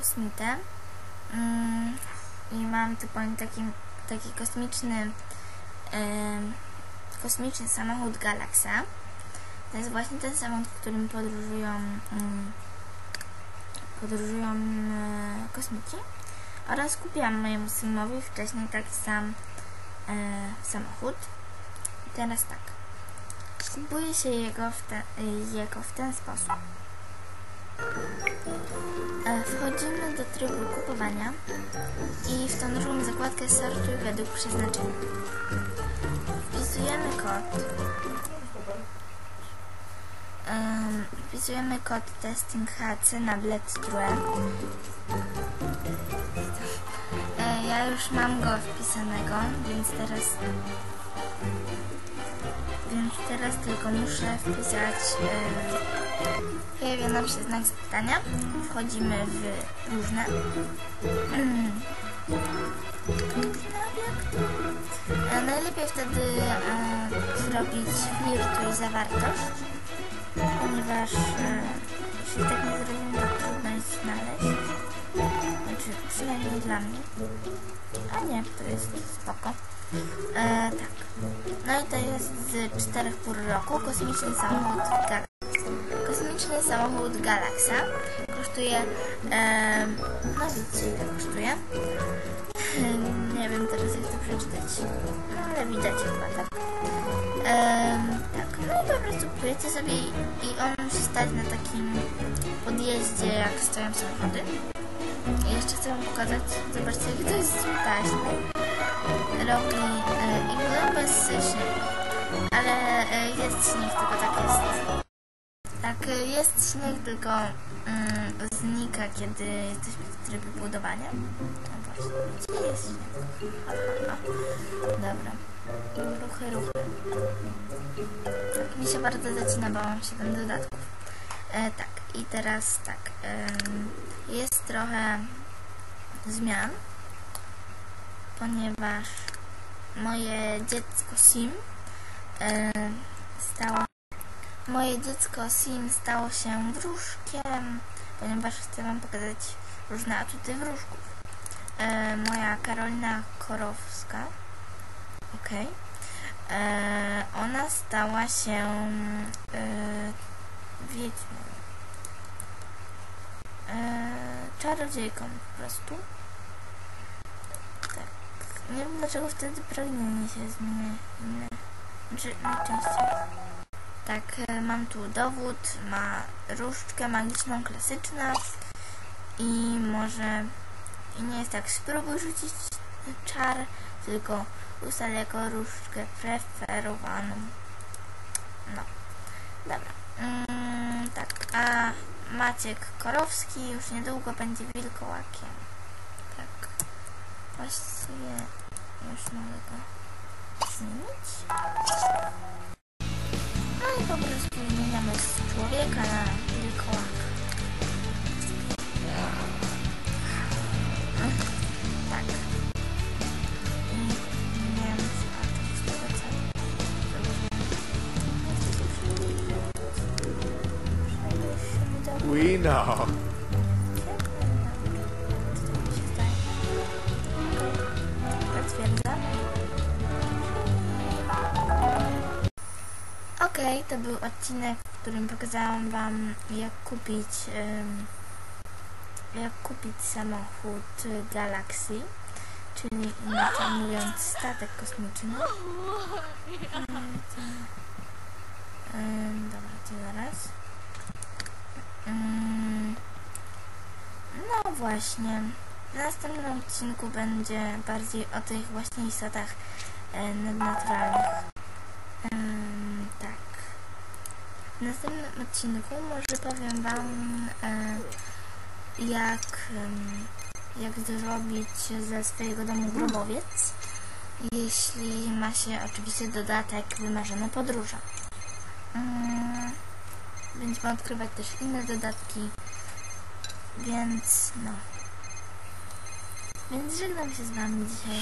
kosmitę mm, i mam typowy taki, taki kosmiczny kosmiczny samochód Galaxa. To jest właśnie ten samochód, w którym podróżują mm, podróżują e, kosmici oraz kupiłam mojemu synowi wcześniej taki sam e, samochód. Teraz tak. Kupuje się jego w, te, jego w ten sposób. E, Wchodzimy do trybu kupowania i w tą drugą zakładkę sortuj według przeznaczenia. Wpisujemy kod. Em, Wpisujemy kod testing HC na Bledstrue. E, Ja już mam go wpisanego, więc teraz więc teraz tylko muszę wpisać e, pojawia nam się znak zapytania. Wchodzimy w różne. E, najlepiej wtedy e, zrobić wirtuj zawartość, ponieważ e, jeśli tak nie zrobimy, to trudno jest znaleźć. Znaczy, przynajmniej dla mnie. A nie, to jest spoko. E, tak. No i to jest z czterech pór roku. Kosmiczny samochód Galaxa. Kosmiczny samochód Galaxa kosztuje. E, no widzicie ile kosztuje. Nie wiem teraz jak to przeczytać. No ale widać chyba tak. Em, tak, no i po prostu kupujecie sobie i on musi stać na takim podjeździe jak stoją samochody. I jeszcze chcę wam pokazać, zobaczcie jak to jest taśny. Robi e, iglę bez śniegu. Ale e, jest śnieg, tylko tak jest. Tak, e, jest śnieg, tylko mm, znika, kiedy jesteśmy w trybie budowania. No właśnie, gdzie jest śnieg? Ha, ha, ha. Dobra. Ruchy, ruchy. Tak, mi się bardzo zacina, bo mam 7 dodatków. E, tak, i teraz tak. jest trochę zmian, ponieważ moje dziecko Sim e, stało moje dziecko Sim stało się wróżkiem, ponieważ chcę wam pokazać różne atuty wróżków. E, moja Karolina Korowska okej e, ona stała się wiedźmą e, czarodziejką po prostu. Tak. Nie wiem dlaczego wtedy pragnienie się zmienia. Znaczy najczęściej. Tak, e, mam tu dowód, ma różdżkę magiczną, klasyczną i może i nie jest tak, spróbuj rzucić czar, tylko ustal jako różdżkę preferowaną. No, dobra. Mm, tak, a Maciek Korowski już niedługo będzie wilkołakiem. Tak. Właściwie już mogę go zmienić. No i po prostu zmieniamy z człowieka na wilkołaka. We know. Okej, to był odcinek, w którym pokazałam Wam, jak kupić jak kupić samochód Galaxy, czyli inaczej mówiąc statek kosmiczny. Em, dobra, to zaraz. Mm, No właśnie. W następnym odcinku będzie bardziej o tych właśnie istotach e, nadnaturalnych. Tak. W następnym odcinku może powiem Wam e, jak, jak zrobić ze swojego domu grobowiec, jeśli ma się oczywiście dodatek wymarzone podróże. Mm, Będziemy odkrywać też inne dodatki, więc no. Więc żegnam się z Wami dzisiaj.